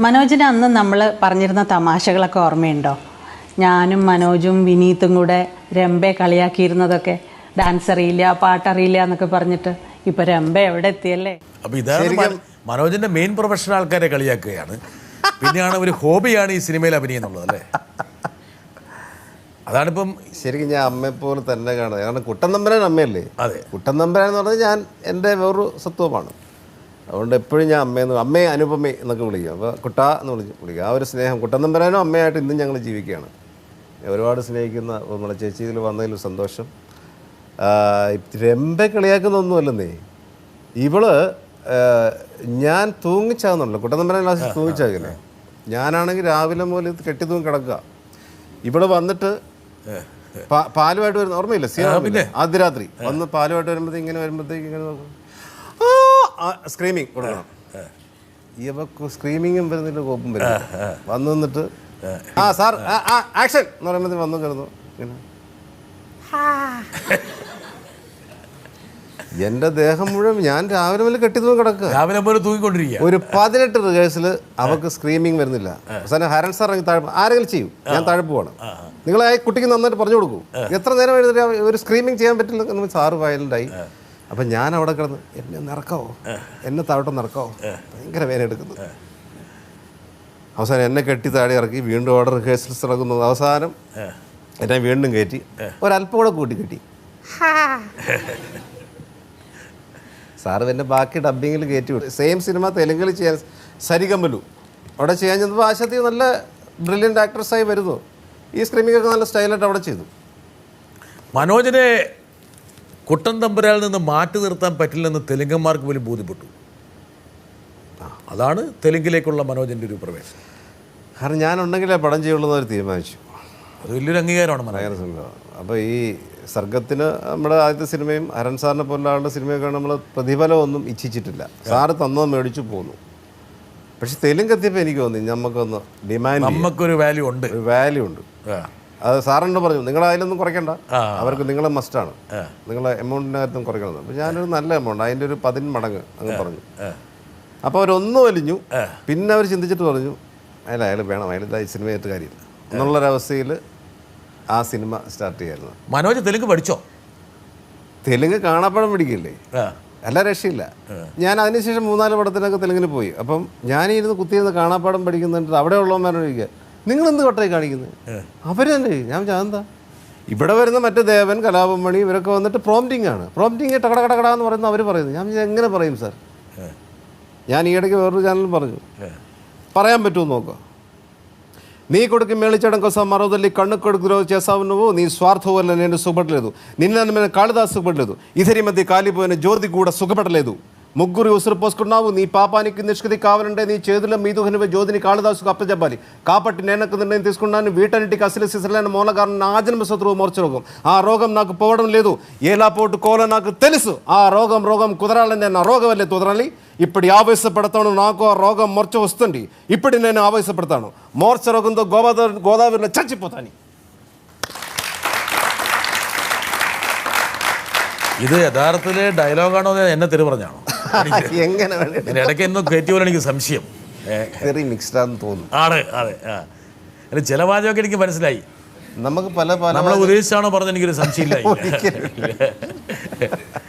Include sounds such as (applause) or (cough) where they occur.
മനോജിന് അന്ന് നമ്മൾ പറഞ്ഞിരുന്ന തമാശകളൊക്കെ ഓർമ്മയുണ്ടോ? ഞാനും മനോജും വിനീത്തും കൂടെ രംബെ കളിയാക്കിയിരുന്നതൊക്കെ. ഡാൻസ് അറിയില്ല പാട്ടറിയില്ല എന്നൊക്കെ പറഞ്ഞിട്ട് ഇപ്പൊ രംബ എവിടെ എത്തിയല്ലേ? അപ്പൊ ഇതാണ് മന- മനോജിന്റെ മെയിൻ പ്രൊഫഷണൽ ആൾക്കാരെ കളിയാക്കുകയാണ്. പിന്നെയാണ് ഒരു ഹോബിയാണ് ഈ സിനിമയിൽ അഭിനയം എന്നുള്ളത് അല്ലേ? അതാണിപ്പം ശരിക്കും ഞാൻ അമ്മയെ പോലെ തന്നെ കാണുന്നത്. കാരണം കുട്ടൻ നമ്പരാൻ അമ്മയല്ലേ? അതെ. കുട്ടൻ നമ്പരാൻ എന്ന് പറഞ്ഞാൽ ഞാൻ എന്റെ വേറൊരു സത്വമാണ് അതുകൊണ്ട് എപ്പോഴും ഞാൻ അമ്മയെന്ന് അമ്മയെ അനുപമ എന്നൊക്കെ വിളിക്കും. അപ്പോൾ കുട്ട എന്ന് വിളിച്ച് വിളിക്കും. ആ ഒരു സ്നേഹം കുട്ടൻ നമ്പരാനും അമ്മയായിട്ട് ഇന്നും ഞങ്ങൾ ജീവിക്കുകയാണ്. ഒരുപാട് സ്നേഹിക്കുന്ന നമ്മളെ ചേച്ചി ഇതിൽ വന്നതിൽ സന്തോഷം. രമ്പ കളിയാക്കുന്നൊന്നുമല്ലെന്നേ. ഇവൾ ഞാൻ തൂങ്ങിച്ചാകുന്നുണ്ടല്ലോ കുട്ടൻ ക്ലാസ്സിൽ തൂങ്ങിച്ചാകില്ലേ ഞാനാണെങ്കിൽ രാവിലെ മുതൽ കെട്ടി തൂങ്ങി കിടക്കുക. ഇവിടെ വന്നിട്ട് പാലുമായിട്ട് വരുന്ന ഓർമ്മയില്ല? പിന്നെ. അത് രാത്രി വന്ന് പാലുമായിട്ട് വരുമ്പോഴത്തേക്ക് ഇങ്ങനെ വരുമ്പോഴത്തേക്ക് ഇങ്ങനെ നോക്കും. സ്ക്രീമിങ് കൊടുക്കണം. ഇവക്ക് സ്ക്രീമിങ്ങും വരുന്നില്ല കോപ്പും വരും വന്നു നിന്നിട്ട് ആ സാർ ആക്ഷൻ എന്ന് പറയുമ്പോഴത്തേക്ക് വന്നു കിടന്നു. ഇങ്ങനെ. എന്റെ ദേഹം മുഴുവൻ ഞാൻ രാവിലെ മുതൽ കെട്ടി തൂങ്ങി കിടക്കുക രാവിലെ പോലെ തൂങ്ങിക്കൊണ്ടിരിക്കുക. ഒരു പതിനെട്ട് റിഹേഴ്സൽ അവർക്ക് സ്ക്രീമിങ് വരുന്നില്ല. അവസാനം ഹരൺ സാർ ഇറങ്ങി താഴെ ആരെങ്കിലും ചെയ്യും. ഞാൻ താഴെ പോവാണ്. നിങ്ങൾ ആ. കുട്ടിക്ക് നന്നായിട്ട് പറഞ്ഞു കൊടുക്കൂ. എത്ര നേരം എഴുതി ഒരു സ്ക്രീമിങ് ചെയ്യാൻ പറ്റില്ല എന്ന് സാറ് വയലുണ്ടായി അപ്പം ഞാൻ അവിടെ കിടന്ന് എന്നെ നിറക്കാവോ എന്നെ താഴോട്ട് നിറക്കാവോ ഭയങ്കര വേദന എടുക്കുന്നു. അവസാനം എന്നെ കെട്ടി താഴെ ഇറക്കി വീണ്ടും അവിടെ റിഹേഴ്സൽസ് നടക്കുന്നത്. അവസാനം എന്നെ വീണ്ടും കയറ്റി ഒരല്പം കൂടെ കൂട്ടി കെട്ടി. സാറ് പിന്നെ ബാക്കി ഡബിങ്ങിൽ കയറ്റി വിട്ടു. സെയിം സിനിമ തെലുങ്കിൽ ചെയ്യാൻ സരികമ്പലു അവിടെ ചെയ്യാൻ ചെന്നപ്പോൾ ആശത്തി നല്ല ബ്രില്യന്റ് ആക്ട്രസ്സായി വരുന്നു. ഈ സ്ക്രീമിങ്ങൊക്കെ നല്ല സ്റ്റൈലായിട്ട് അവിടെ ചെയ്തു. മനോജിനെ കുട്ടൻ തമ്പുരാൽ നിന്ന് മാറ്റി നിർത്താൻ പറ്റില്ലെന്ന് തെലുങ്കന്മാർക്ക് പോലും ബോധ്യപ്പെട്ടു. അതാണ് തെലുങ്കിലേക്കുള്ള മനോജിന്റെ ഒരു പ്രവേശനം. കാരണം ഞാനുണ്ടെങ്കിലേ പടം ചെയ്യുള്ളൂ എന്ന് അവർ തീരുമാനിച്ചു. അത് വലിയൊരു അംഗീകാരമാണ് ഭയങ്കര സംഭവം അപ്പോൾ ഈ സർഗത്തിന് നമ്മുടെ ആദ്യത്തെ സിനിമയും ഹരൺ സാറിനെ പോലുള്ള ആളുടെ സിനിമയൊക്കെ നമ്മൾ പ്രതിഫലമൊന്നും ഇച്ഛിച്ചിട്ടില്ല. സാറ് തന്നത് മേടിച്ചു പോന്നു. പക്ഷെ തെലുങ്ക് എത്തിയപ്പോൾ എനിക്ക് തോന്നി നമുക്കൊന്ന് ഡിമാൻഡ് നമുക്കൊരു വാല്യൂ ഉണ്ട്. വാല്യൂ ഉണ്ട്. അത് സാറിനോട് പറഞ്ഞു നിങ്ങൾ അതിലൊന്നും കുറയ്ക്കണ്ട. അവർക്ക് നിങ്ങളെ മസ്റ്റാണ് നിങ്ങളെ എമൗണ്ടിന്റെ കാര്യത്തും കുറയ്ക്കണം. അപ്പോൾ ഞാനൊരു നല്ല എമൗണ്ട് അതിന്റെ ഒരു പതിന് മടങ്ങ് അങ്ങ് പറഞ്ഞു. അപ്പോൾ അവരൊന്നും വലിഞ്ഞു പിന്നെ അവർ ചിന്തിച്ചിട്ട് പറഞ്ഞു അയാൾ അയാൾ വേണം. അയാൾ സിനിമയായിട്ട് കാര്യമില്ല. എന്നുള്ളൊരവസ്ഥയിൽ ആ സിനിമ സ്റ്റാർട്ട് ചെയ്യായിരുന്നു മനോജ് തെലുങ്ക് പഠിച്ചോ? തെലുങ്ക് കാണാപ്പഴം പിടിക്കില്ലേ? അല്ല രക്ഷയില്ല. ഞാൻ അതിനുശേഷം മൂന്നാൽ പടത്തിനൊക്കെ തെലുങ്കിൽ പോയി. അപ്പം ഞാനിരുന്ന് കുത്തിയിരുന്ന് കാണാപ്പാടം പഠിക്കുന്നുണ്ട്. അവിടെ ഉള്ളവന്മാരോട് ചോദിക്കുക നിങ്ങൾ എന്ത് കൊട്ടായി കാണിക്കുന്നത് അവർ തന്നെ ഞാൻ ചാന്താ ഇവിടെ വരുന്ന മറ്റേ ദേവൻ കലാപമണി ഇവരൊക്കെ വന്നിട്ട് പ്രോംറ്റിംഗ് ആണ്. പ്രോംറ്റിംഗ് ടകട കടകട എന്ന് പറയുന്നത് അവർ പറയുന്നത്. ഞാൻ എങ്ങനെ പറയും സാർ ഞാൻ ഈ ഇടയ്ക്ക് വേറൊരു ചാനലിൽ പറഞ്ഞു. പറയാൻ പറ്റുമോ നോക്കാം నీ కొడుకు మేళించడం కోసం మరోదల్లి కన్ను కొడుకు రోజు చేసావు నువ్వు నీ స్వార్థం వల్ల నేను సుఖపడలేదు. నిన్న మీద కాళిదాసు సుఖపడలేదు. ఇద్దరి మధ్య కాలిపోయిన జ్యోతి కూడా సుఖపడలేదు. ముగ్గురు ఉసురు పోసుకున్నావు నీ పాపానికి నిష్కృతి కావాలంటే నీ చేతుల మీదుగనివే జ్యోతిని కాళిదాసుకు అప్పచెప్పాలి కాబట్టి నేను ఒక నిర్ణయం తీసుకున్నాను వీటన్నిటికి అసలు సిసలైన మూలకారణం నా జన్మ శత్రువు మోర్చ రోగం ఆ రోగం నాకు పోవడం లేదు ఎలా పోటుకోవాలో నాకు తెలుసు ఆ రోగం రోగం కుదరాలని నేను ఆ రోగం వల్లే కుదరాలి ఇప్పుడు ఆవేశపడతాను నాకు ఆ రోగం మూర్ఛ వస్తుంది ఇప్పుడు నేను ఆవేశపడతాను మూర్ఛ రోగంతో గోదావరి గోదావరిలో చచ్చిపోతాను ഇത് യഥാർത്ഥത്തിലെ ഡയലോഗാണോ അതോ എന്നെ തെറി പറഞ്ഞാണോ (laughs) എങ്ങനെ ഇടയ്ക്ക് എന്തോ കയറ്റി പോലെ എനിക്ക് സംശയം. മിക്സ്ഡ് ആണെന്ന് തോന്നുന്നു. ആണ് അതെ ആ. അല്ല ചില വാചകമൊക്കെ എനിക്ക് മനസ്സിലായി. നമുക്ക് പല പല നമ്മളെ ഉദ്ദേശിച്ചാണോ പറഞ്ഞത് എനിക്കൊരു സംശയമില്ല. (laughs) (laughs)